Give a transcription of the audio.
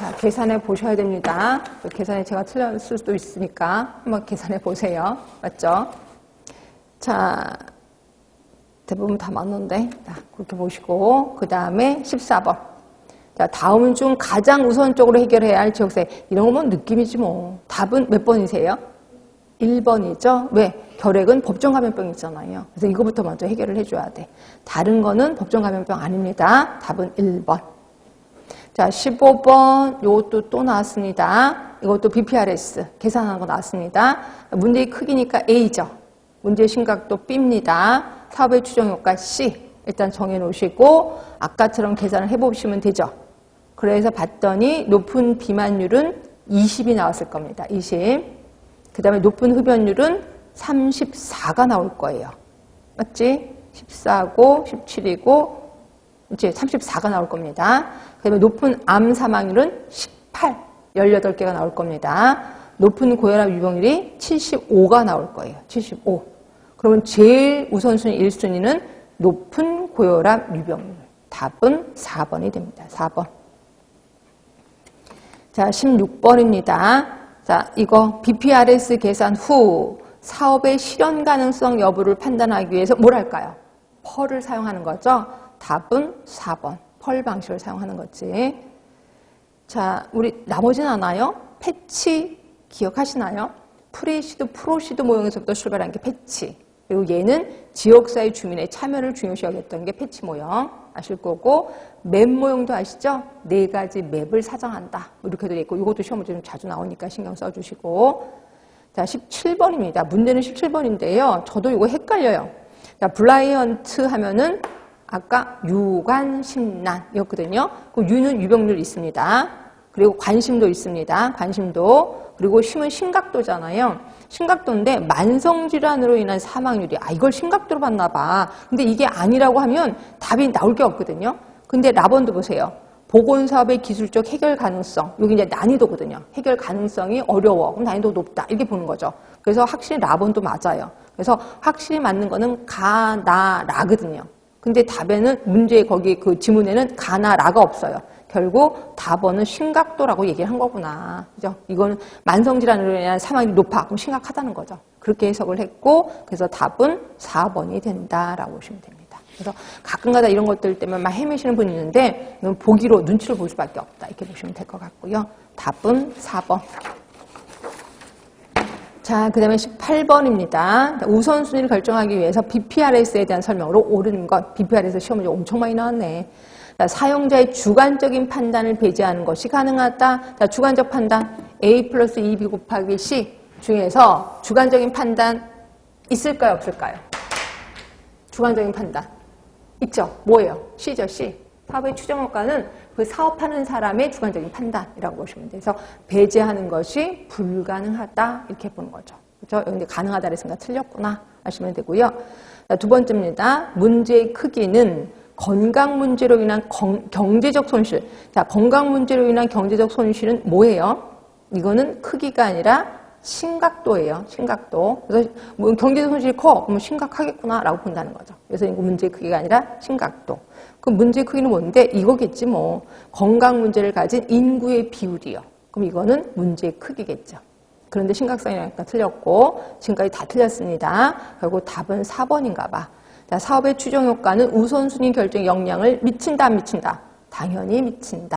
자, 계산해 보셔야 됩니다. 또 계산에 제가 틀렸을 수도 있으니까 한번 계산해 보세요. 맞죠? 자, 대부분 다 맞는데. 자, 그렇게 보시고. 그 다음에 14번. 자, 다음 중 가장 우선적으로 해결해야 할 지역세. 이런 거면 느낌이지 뭐. 답은 몇 번이세요? 1번이죠. 왜? 결핵은 법정 감염병 있잖아요. 그래서 이거부터 먼저 해결을 해줘야 돼. 다른 거는 법정 감염병 아닙니다. 답은 1번. 자, 15번 요것도 또 나왔습니다. 이것도 BPRS 계산한 거 나왔습니다. 문제의 크기니까 A죠. 문제의 심각도 B입니다. 사업의 추정 효과 C 일단 정해 놓으시고 아까처럼 계산을 해보시면 되죠. 그래서 봤더니 높은 비만율은 20이 나왔을 겁니다. 20. 그 다음에 높은 흡연율은 34가 나올 거예요. 맞지? 14고 17이고 이제 34가 나올 겁니다. 그 다음에 높은 암 사망률은 18, 18개가 나올 겁니다. 높은 고혈압 유병률이 75가 나올 거예요. 75. 그러면 제일 우선순위 1순위는 높은 고혈압 유병률. 답은 4번이 됩니다. 4번. 자, 16번입니다. 자, 이거 BPRS 계산 후 사업의 실현 가능성 여부를 판단하기 위해서 뭘 할까요? 펄을 사용하는 거죠. 답은 4번. 펄 방식을 사용하는 거지. 자, 우리 나머지는 아나요? 패치 기억하시나요? 프레시드, 프로시드 모형에서부터 출발한 게 패치. 그리고 얘는 지역사회 주민의 참여를 중요시 여겼던 게 패치 모형. 아실 거고, 맵 모형도 아시죠? 네 가지 맵을 사정한다. 뭐 이렇게 되어 있고, 이것도 시험 문제 좀 자주 나오니까 신경 써주시고. 자, 17번입니다. 문제는 17번인데요. 저도 이거 헷갈려요. 자, 블라이언트 하면은 아까 유관심란이었거든요. 그 유는 유병률 있습니다. 그리고 관심도 있습니다. 관심도. 그리고 심은 심각도잖아요. 심각도인데 만성질환으로 인한 사망률이 아 이걸 심각도로 봤나 봐. 근데 이게 아니라고 하면 답이 나올 게 없거든요. 근데 라번도 보세요. 보건사업의 기술적 해결 가능성. 여기 이제 난이도거든요. 해결 가능성이 어려워. 그럼 난이도 높다. 이렇게 보는 거죠. 그래서 확실히 라번도 맞아요. 그래서 확실히 맞는 거는 가, 나, 라거든요. 근데 답에는 문제 거기 그 지문에는 가나 라가 없어요. 결국 답원은 심각도라고 얘기를 한 거구나. 그죠? 이거는 만성질환으로 인한 사망이 높아. 그럼 심각하다는 거죠. 그렇게 해석을 했고, 그래서 답은 4번이 된다라고 보시면 됩니다. 그래서 가끔가다 이런 것들 때문에 막 헤매시는 분이 있는데, 보기로 눈치를 볼 수밖에 없다. 이렇게 보시면 될 것 같고요. 답은 4번. 자, 그 다음에 18번입니다. 우선순위를 결정하기 위해서 BPRS에 대한 설명으로 옳은 것. BPRS 시험 문제 엄청 많이 나왔네. 자, 사용자의 주관적인 판단을 배제하는 것이 가능하다. 자, 주관적 판단. A 플러스 2B 곱하기 C 중에서 주관적인 판단 있을까요? 없을까요? 주관적인 판단. 있죠? 뭐예요? C죠, C. 사업의 추정 효과는 그 사업하는 사람의 주관적인 판단이라고 보시면 돼요. 그래서 배제하는 것이 불가능하다 이렇게 보는 거죠. 그렇죠? 여기 가능하다 그랬으니까 틀렸구나 하시면 되고요. 자, 두 번째입니다. 문제의 크기는 건강 문제로 인한 건, 경제적 손실. 자, 건강 문제로 인한 경제적 손실은 뭐예요? 이거는 크기가 아니라 심각도예요. 심각도. 그래서 뭐 경제적 손실이 커. 그러면 심각하겠구나라고 본다는 거죠. 그래서 이거 문제의 크기가 아니라 심각도. 그 문제의 크기는 뭔데? 이거겠지 뭐. 건강 문제를 가진 인구의 비율이요. 그럼 이거는 문제의 크기겠죠. 그런데 심각성이니까 틀렸고 지금까지 다 틀렸습니다. 결국 답은 4번인가 봐. 자, 사업의 추정 효과는 우선순위 결정에 영향을 미친다 안 미친다? 당연히 미친다.